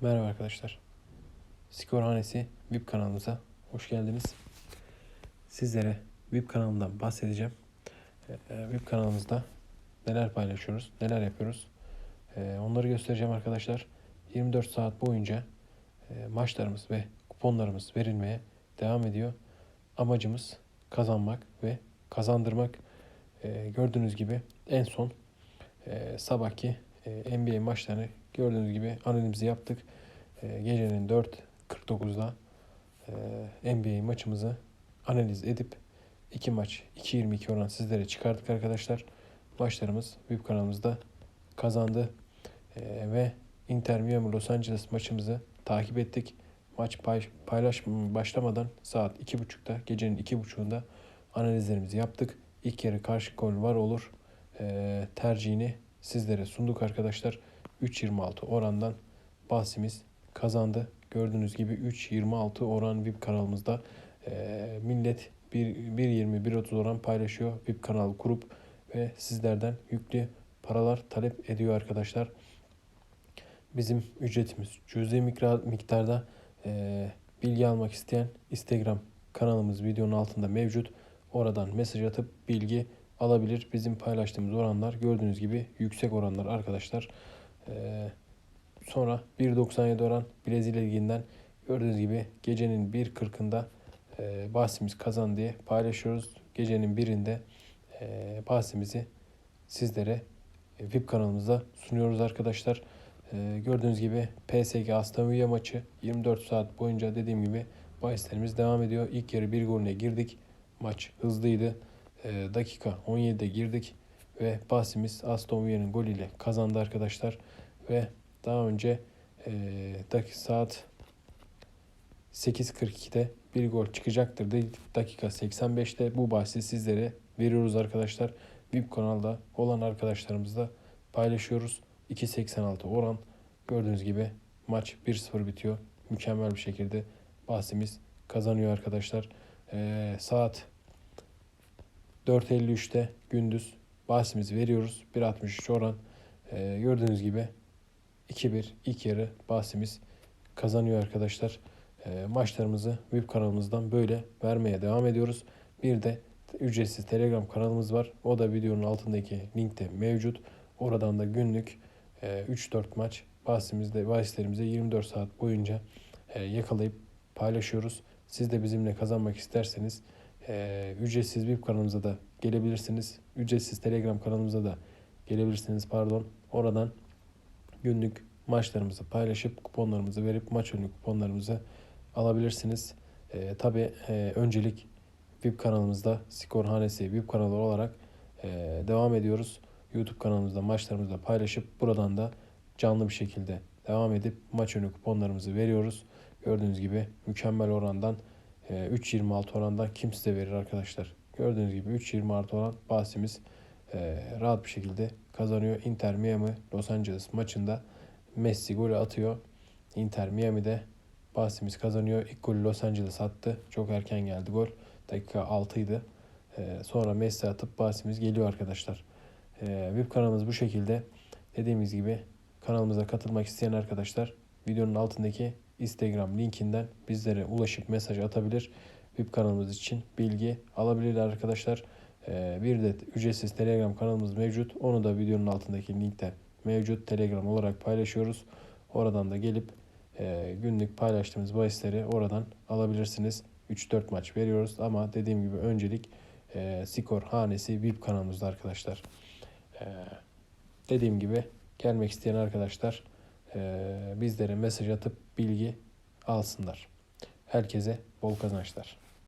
Merhaba arkadaşlar. Skorhanesi VIP kanalımıza hoş geldiniz. Sizlere VIP kanalımdan bahsedeceğim. Ee, VIP kanalımızda neler paylaşıyoruz, neler yapıyoruz. Ee, onları göstereceğim arkadaşlar. 24 saat boyunca e, maçlarımız ve kuponlarımız verilmeye devam ediyor. Amacımız kazanmak ve kazandırmak. Ee, gördüğünüz gibi en son e, sabahki e, NBA maçlarını gördüğünüz gibi analizimizi yaptık. E, gecenin 4.49'da e, NBA maçımızı analiz edip iki maç 2.22 oran sizlere çıkardık arkadaşlar. Maçlarımız VIP kanalımızda kazandı E, ve Inter Miami Los Angeles maçımızı takip ettik. Maç pay, paylaş başlamadan saat 2.30'da gecenin 2.30'unda analizlerimizi yaptık. İlk yarı karşı gol var olur e, tercihini sizlere sunduk arkadaşlar. 3.26 orandan bahsimiz kazandı. Gördüğünüz gibi 3.26 oran VIP kanalımızda e, millet 1.20 1.30 oran paylaşıyor VIP kanal kurup ve sizlerden yüklü paralar talep ediyor arkadaşlar. Bizim ücretimiz cüzi miktarda bilgi almak isteyen Instagram kanalımız videonun altında mevcut. Oradan mesaj atıp bilgi alabilir. Bizim paylaştığımız oranlar gördüğünüz gibi yüksek oranlar arkadaşlar. Ee, sonra 1.97 oran Brezilya Ligi'nden gördüğünüz gibi gecenin 1.40'ında e, bahsimiz kazan diye paylaşıyoruz. Gecenin birinde e, bahsimizi sizlere e, VIP kanalımızda sunuyoruz arkadaşlar. E, gördüğünüz gibi PSG Aston Villa maçı 24 saat boyunca dediğim gibi bahislerimiz devam ediyor. İlk yarı bir golüne girdik. Maç hızlıydı. E, dakika 17'de girdik ve bahsimiz Aston Villa'nın golüyle kazandı arkadaşlar. Ve daha önce e, dakika saat 8.42'de bir gol çıkacaktır dedik. Dakika 85'te bu bahsi sizlere veriyoruz arkadaşlar. VIP kanalda olan arkadaşlarımızla paylaşıyoruz. 2.86 oran. Gördüğünüz gibi maç 1-0 bitiyor. Mükemmel bir şekilde bahsimiz kazanıyor arkadaşlar. Ee, saat 4.53'te gündüz bahsimizi veriyoruz. 1.63 oran. Ee, gördüğünüz gibi 2-1 ilk yarı bahsimiz kazanıyor arkadaşlar. Ee, maçlarımızı VIP kanalımızdan böyle vermeye devam ediyoruz. Bir de ücretsiz Telegram kanalımız var. O da videonun altındaki linkte mevcut. Oradan da günlük e, 3-4 maç bahsimizde, bahislerimizi 24 saat boyunca e, yakalayıp paylaşıyoruz. Siz de bizimle kazanmak isterseniz ücretsiz VIP kanalımıza da gelebilirsiniz. Ücretsiz Telegram kanalımıza da gelebilirsiniz pardon. Oradan günlük maçlarımızı paylaşıp kuponlarımızı verip maç önü kuponlarımızı alabilirsiniz. E, Tabi e, öncelik VIP kanalımızda Skorhanesi VIP kanalı olarak e, devam ediyoruz. YouTube kanalımızda maçlarımızı paylaşıp buradan da canlı bir şekilde devam edip maç önü kuponlarımızı veriyoruz. Gördüğünüz gibi mükemmel orandan 3.26 orandan kim size verir arkadaşlar. Gördüğünüz gibi 3.26 oran bahsimiz e, rahat bir şekilde kazanıyor. Inter Miami Los Angeles maçında Messi golü atıyor. Inter Miami'de bahsimiz kazanıyor. İlk golü Los Angeles attı. Çok erken geldi gol. Dakika 6 idi. E, sonra Messi atıp bahsimiz geliyor arkadaşlar. VIP kanalımız bu şekilde. Dediğimiz gibi kanalımıza katılmak isteyen arkadaşlar videonun altındaki Instagram linkinden bizlere ulaşıp mesaj atabilir. VIP kanalımız için bilgi alabilirler arkadaşlar. Ee, bir de ücretsiz Telegram kanalımız mevcut. Onu da videonun altındaki linkte mevcut. Telegram olarak paylaşıyoruz. Oradan da gelip e, günlük paylaştığımız bahisleri oradan alabilirsiniz. 3-4 maç veriyoruz ama dediğim gibi öncelik e, skor hanesi VIP kanalımızda arkadaşlar. E, dediğim gibi gelmek isteyen arkadaşlar bizlere mesaj atıp bilgi alsınlar. Herkese bol kazançlar.